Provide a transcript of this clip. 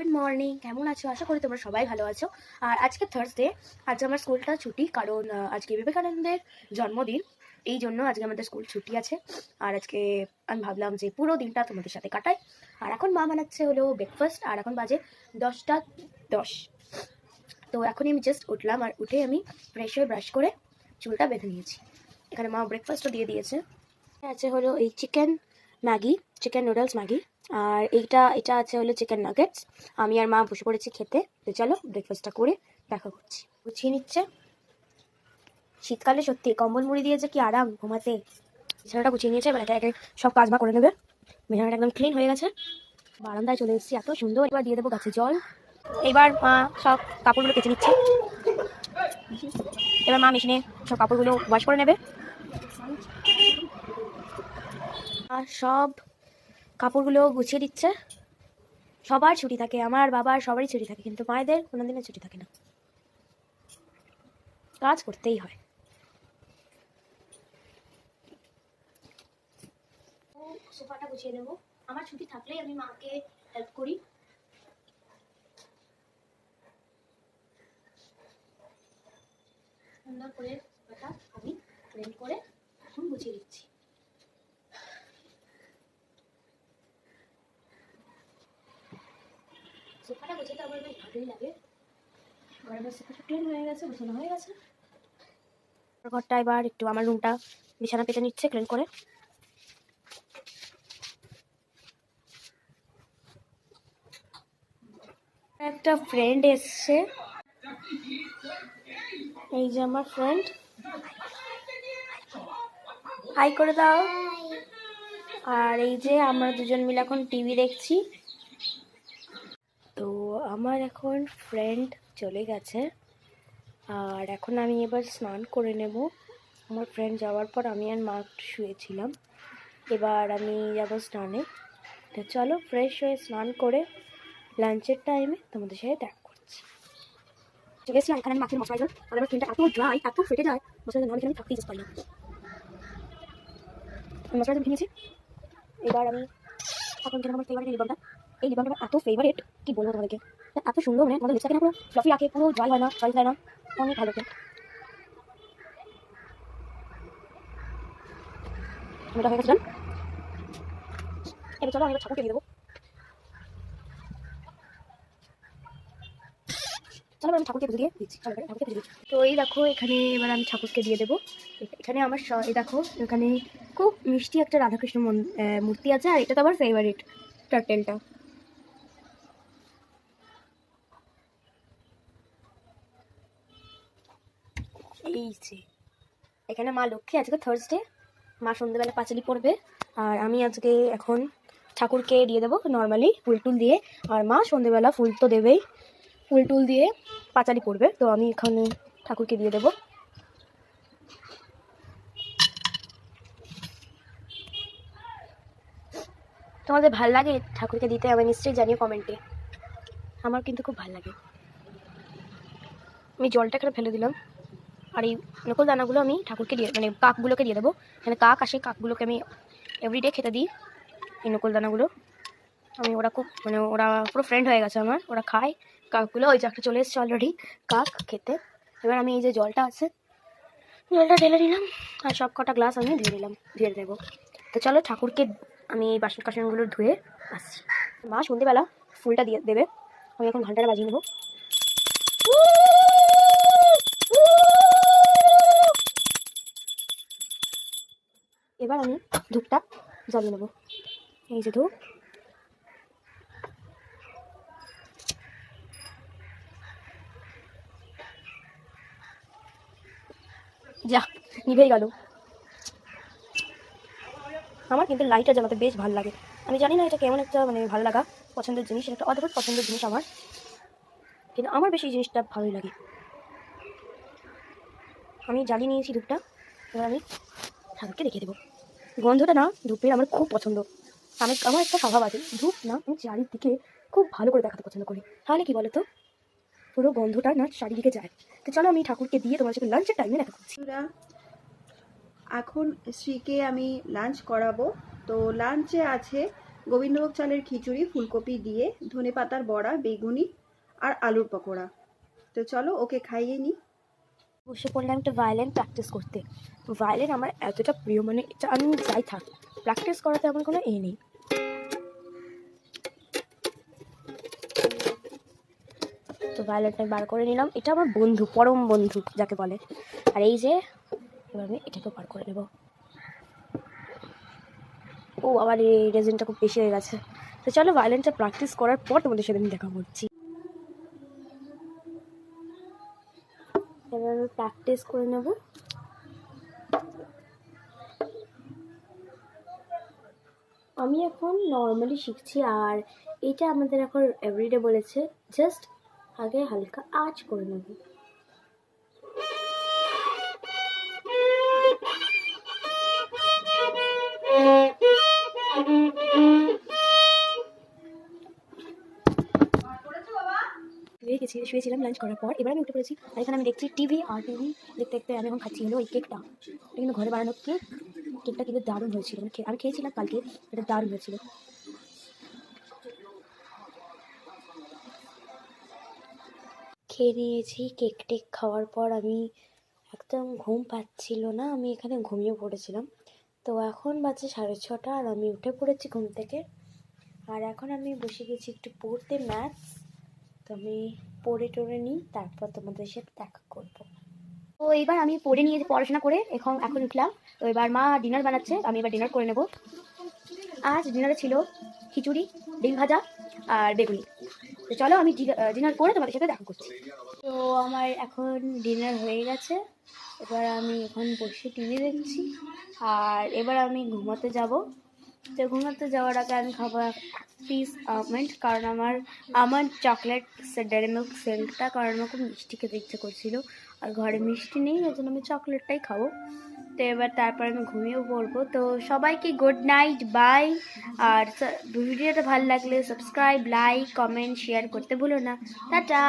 Good morning. কেমন আছো? আশা করি তোমরা সবাই ভালো আছো। আর আজকে থার্সডে আজ আমার স্কুলটা ছুটি, কারণ আজকে বিবেকানন্দের জন্মদিন, এই জন্য আজকে আমাদের স্কুল ছুটি আছে। আর আজকে আমি ভাবলাম যে পুরো দিনটা তোমাদের সাথে কাটাই। আর এখন মা বানাচ্ছে হলো ব্রেকফাস্ট আর এখন বাজে দশটা দশ। তো এখনই আমি জাস্ট উঠলাম, আর উঠে আমি ফ্রেশ হয়ে ব্রাশ করে চুলটা বেঁধে নিয়েছি। এখানে মা ব্রেকফাস্টও দিয়ে দিয়েছে। আছে হলো এই chicken Maggi. Chicken noodles Maggi আর এইটা, এটা আছে হলো চিকেন নাগেটস আমি আর মা বসে পড়েছি খেতে। তো চলো ব্রেকফাস্টটা করে দেখা করছি। গুছিয়ে নিচ্ছে। শীতকালে সত্যি কম্বল মুড়ি দিয়ে যে কি আরাম ঘুমাতে। বিছানাটা গুছিয়ে নিয়েছে একে একে সব কাজ বা করে নেবে। বিছানাটা একদম ক্লিন হয়ে গেছে। বারান্দায় চলে এসেছি, এত সুন্দর। এবার দিয়ে দেবো গাছে জল। এবার মা সব কাপড়গুলো কেচে নিচ্ছে। এবার মা মেশিনে সব কাপড়গুলো ওয়াশ করে নেবে। আর সব কাপড়গুলো গুছিয়ে দিচ্ছে। সবার ছুটি থাকে, আমার বাবার সবারই ছুটি থাকে, কিন্তু মায়েদের কোনো দিনের ছুটি থাকে না। কাজ করতেই হয়। সোফাটা গুছিয়ে দেবো আমার ছুটি থাকলেই আমি মাকে হেল্প করি। সুন্দর করে আমি করে এখন গুছিয়ে দিচ্ছি সোফাটা গোছাতে আমার বেশ ভালোই লাগে। আমার সোফাটা ক্লিন হয়ে গেছে গোছানো হয়ে গেছে। ঘরটা এবার একটু আমার রুমটা বিছানা পেতে নিচ্ছে ক্লিন করে। একটা ফ্রেন্ড এসছে। এই যে আমার ফ্রেন্ড হাই করে দাও। আর এই যে আমরা দুজন মিলে এখন টিভি দেখছি। আমার এখন ফ্রেন্ড চলে গেছে, আর এখন আমি এবার স্নান করে নেব। আমার ফ্রেন্ড যাওয়ার পর আমি আর মা শুয়েছিলাম, এবার আমি যাব স্নানে। তো চলো ফ্রেশ হয়ে স্নান করে লাঞ্চের টাইমে তোমাদের সাথে দেখা করছি। এসেছিলাম এখানে মাছের মশলাইজার আর আমার ফ্রেন্ডটা এত ড্রাই এত ফেটে পারি না মশলাইজার ভেঙেছি। এবার আমি এখন কেন আমার ফেভারিট রিবনটা এই রিবনটা আমার এত ফেভারিট কি বলব তোমাদেরকে? এত সুন্দর মানে আমাদের লিপস্টিক না পুরো ফ্লফি রাখে পুরো ড্রাই হয় না ড্রাই হয় না। অনেক ভালো লাগে এটা হয়ে গেছে এবার চলো আমি এবার ঠাকুরকে দিয়ে দেবো। আমি ঠাকুরকে তো এই দেখো, এখানে এবার আমি ঠাকুরকে দিয়ে দেবো। এখানে আমার এই দেখো, এখানে খুব মিষ্টি একটা রাধাকৃষ্ণ মন- মূর্তি আছে, আর এটা তো আমার ফেভারিট টার্টেলটা এই এখানে মা লক্ষ্মী, আজকে থার্সডে মা সন্ধ্যেবেলা পাঁচালি পড়বে। আর আমি আজকে এখন ঠাকুরকে দিয়ে দেবো নর্মালি ফুল টুল দিয়ে। আর মা সন্ধ্যেবেলা ফুল তো দেবেই। ফুল টুল দিয়ে পাঁচালি পড়বে। তো আমি এখানে ঠাকুরকে দিয়ে দেবো। তোমাদের ভালো লাগে ঠাকুরকে দিতে? আমি নিশ্চয়ই জানিও কমেন্টে। আমার কিন্তু খুব ভালো লাগে। আমি জলটা এখানে ফেলে দিলাম। আর এই নকল দানাগুলো আমি ঠাকুরকে দিয়ে মানে কাকগুলোকে দিয়ে দেবো। এখানে কাক আসে, কাকগুলোকে আমি এভরিডে খেতে দিই এই নকল দানাগুলো। আমি ওরা খুব মানে ওরা পুরো ফ্রেন্ড হয়ে গেছে আমার, ওরা খায়। কাকগুলো ওই একটা চলে এসেছে অলরেডি কাক খেতে। এবার আমি এই যে জলটা আছে, জলটা ঢেলে নিলাম আর সব কটা গ্লাস আমি ধুয়ে নিলাম ধুয়ে দেবো। তো চলো ঠাকুরকে আমি এই বাসন কাসনগুলো ধুয়ে আসছি। মা সন্ধেবেলা ফুলটা দিয়ে দেবে, আমি এখন ঘন্টাটা বাজিয়ে নেব। এবার আমি ধূপটা জ্বালিয়ে নেব। এই যে ধূপ। যা, নিভেই গেল। আমার কিন্তু লাইটটা জ্বালাতে বেশ ভালো লাগে। আমি জানি না এটা কেমন একটা মানে ভালো লাগা পছন্দের জিনিস, এটা একটা অদ্ভুত পছন্দের জিনিস আমার। কিন্তু আমার বেশি জিনিসটা ভালোই লাগে। আমি জ্বালিয়ে নিয়েছি ধূপটা, এবার আমি ঠাকুরকে রেখে দেবো। গন্ধটা না ধূপের আমার খুব পছন্দ। আমি আমার একটা স্বভাব আছে, ধূপ না আমি চারিদিকে খুব ভালো করে দেখাতে পছন্দ করি। তাহলে কি বলো তো পুরো গন্ধটা না চারিদিকে যায়। তো চলো আমি ঠাকুরকে দিয়ে তোমার সাথে লাঞ্চের টাইমে দেখা করছি। এখন শ্রীকে আমি লাঞ্চ করাবো। তো লাঞ্চে আছে গোবিন্দভোগ চালের খিচুড়ি, ফুলকপি দিয়ে ধনে পাতার বড়া, বেগুনি আর আলুর পকোড়া। তো চলো ওকে খাইয়ে নিই। বসে পড়লাম একটা ভায়োলিন প্র্যাকটিস করতে। ভায়োলিন আমার এতটা প্রিয় মানে এটা আমি যাই থাক প্র্যাকটিস করাতে আমার কোনো এ নেই। তো ভায়োলিনটা বার করে নিলাম। এটা আমার বন্ধু, পরম বন্ধু যাকে বলে। আর এই যে, এবার আমি এটাকে বার করে নেব। ও আবার এই রেজিনটা খুব বেশি হয়ে গেছে। তো চলো ভায়োলিনটা প্র্যাকটিস করার পর তোমাদের সাথে আমি দেখা করছি। আমি প্র্যাকটিস করে নেব। আমি এখন নর্মালি শিখছি আর এটা আমাদের এখন এভরিডে বলেছে জাস্ট আগে হালকা আঁচ করে নেব। শুয়ে গেছি শুয়েছিলাম লাঞ্চ করার পর। এবার আমি উঠে পড়েছি। আর এখানে আমি দেখছি টিভি আর টিভি দেখতে দেখতে আমি এখন খাচ্ছি হলো ওই কেকটা এটা কিন্তু ঘরে বানানো কেক কেকটা কিন্তু দারুণ হয়েছিল। মানে আমি খেয়েছিলাম কালকে। এটা দারুণ হয়েছিল। খেয়ে নিয়েছি কেক টেক খাওয়ার পর আমি একদম ঘুম পাচ্ছিল না। আমি এখানে ঘুমিয়ে পড়েছিলাম। তো এখন বাজে সাড়ে ছটা আর আমি উঠে পড়েছি ঘুম থেকে। আর এখন আমি বসে গেছি একটু পড়তে ম্যাথস তো আমি পড়ে টড়ে নিই, তারপর তোমাদের সাথে দেখা করব। তো এবার আমি পড়ে নিয়ে পড়াশোনা করে এখন এখন উঠলাম। তো এবার মা ডিনার বানাচ্ছে, আমি এবার ডিনার করে নেব। আজ ডিনারে ছিল খিচুড়ি, ডিম ভাজা আর বেগুনি। তো চলো আমি ডিনার করে তোমাদের সাথে দেখা করছি। তো আমার এখন ডিনার হয়ে গেছে। এবার আমি এখন বসে টিভি দেখছি। আর এবার আমি ঘুমাতে যাব। তো ঘুমাতে যাওয়ার আগে আমি খাব এক পিস আমন্ড কারণ আমার আমার চকলেট ডেরি মিল্ক সেলটা কারণ আমার খুব মিষ্টি খেতে ইচ্ছে করছিল। আর ঘরে মিষ্টি নেই, ওই জন্য আমি চকলেটটাই খাব। তো এবার তারপর আমি ঘুমিয়েও পড়ব। তো সবাইকে গুড নাইট বাই আর ভিডিওটা ভালো লাগলে সাবস্ক্রাইব লাইক কমেন্ট শেয়ার করতে ভুলো না। টাটা!